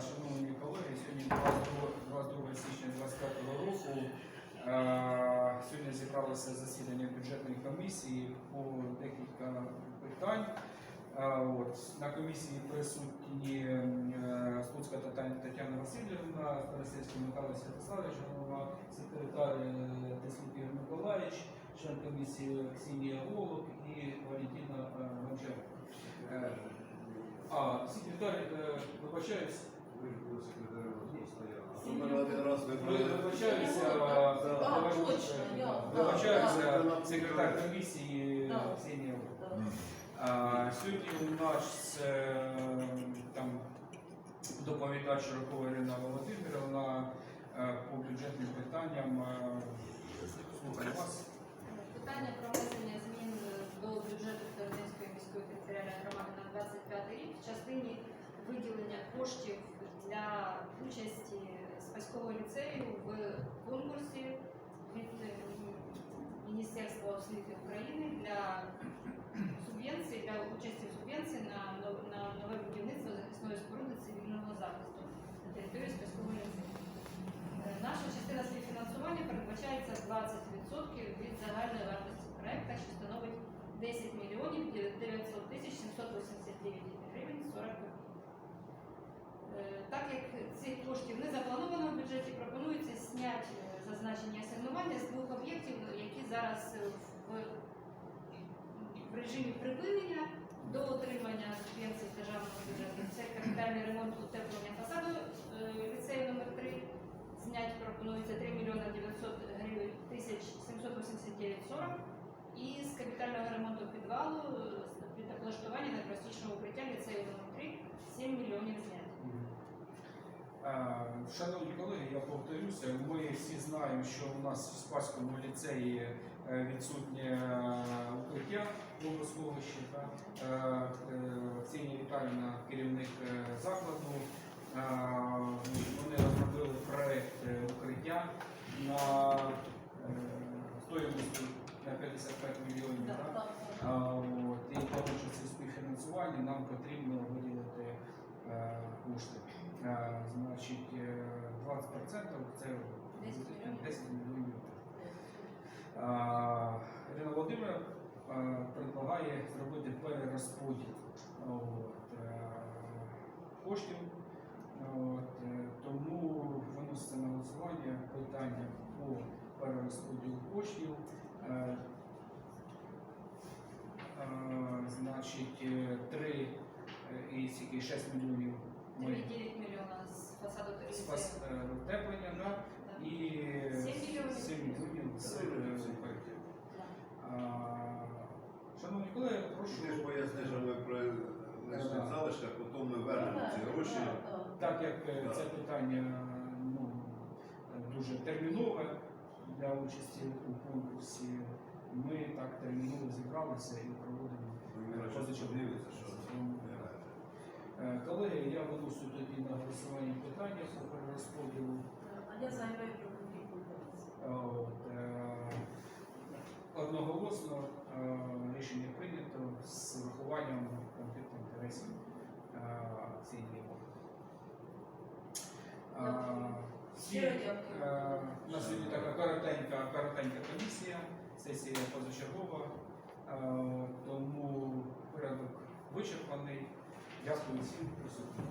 шановні колеги, сьогодні 22 22 січня 2025 року. Е, Сьогодні зібралося засідання бюджетної комісії по декілька питань. Е, От, на комісії присутні е, Слуцька Тетяна Васильівна, Старосильський Михайло Святославович, голова секретар е, Миколаївич, член комісії Ксенія Голуб і Валентина Гончаренко. А, секретар, вибачаюсь, Ми один раз вибачаюся, е, секретар комісії Ксенія. А, Сьогодні у нас е, там доповідач Рокова Ірина Володимирівна е, по бюджетним питанням. е, Слухаю вас. Питання про внесення змін до бюджету Тернівської міської територіальної громади на 25 рік в частині виділення коштів для участі Спаського ліцею в конкурсі від е, Міністерства освіти України для субвенції для участі в субвенції на, на нове будівництво захисної споруди цивільного захисту на території Спаського ліцею. Е, Наша частина співфінансування передбачається 20% від загальної вартості проекту, що становить 10 мільйонів 900 тисяч 789 гривень 40 копійок. Е, Так як цих коштів не заплановано в бюджеті, пропонується зняти е, зазначені асигнування з двох об'єктів, які зараз е, в, режимі припинення до отримання субвенцій з державного бюджету. Це капітальний ремонт утеплення фасаду е, ліцею номер 3 Знять пропонується 3 мільйони 900 гривень тисяч 789,40 і з капітального ремонту підвалу е, під облаштування найпростішого укриття ліцею номер 3 7 мільйонів знять. Шановні колеги, я повторюся, ми всі знаємо, що у нас в Спаському ліцеї е, відсутнє е, укриття водосховище. та. Е, Ксенія Віталіївна, керівник закладу, вони розробили проект е, укриття на стоїмості на 55 мільйонів. Да, та. да, да. А, от, і тому що це співфінансування нам потрібно виділити кошти. Е, значить, е, 20% це 10 мільйонів. 10 мільйонів. А, Ірина Володимирівна е, предлагає зробити перерозподіл от, е, коштів. От, е, тому виноситься на голосування питання по перерозподілу коштів. Е, Е, Значить, е, три е, і 6 мільйонів 3,9 мільйона з фасаду спас е, утеплення, да? І Сім мільйонів. 7 мільйонів з Це е. А, Шановні колеги, прошу. Ти ж поясни, що ми Да. залишки, а потім ми вернемо ці гроші. Так як е, це питання ну, е, дуже термінове для участі у конкурсі, ми так терміново зібралися і проводимо. Що дивиться, що Е, Колеги, я виносу тоді на голосування з врахуванням конфлікту інтересів цієї У нас сьогодні така коротенька, коротенька комісія, сесія позачергова, е, тому порядок вичерпаний. Дякую всім присутнім.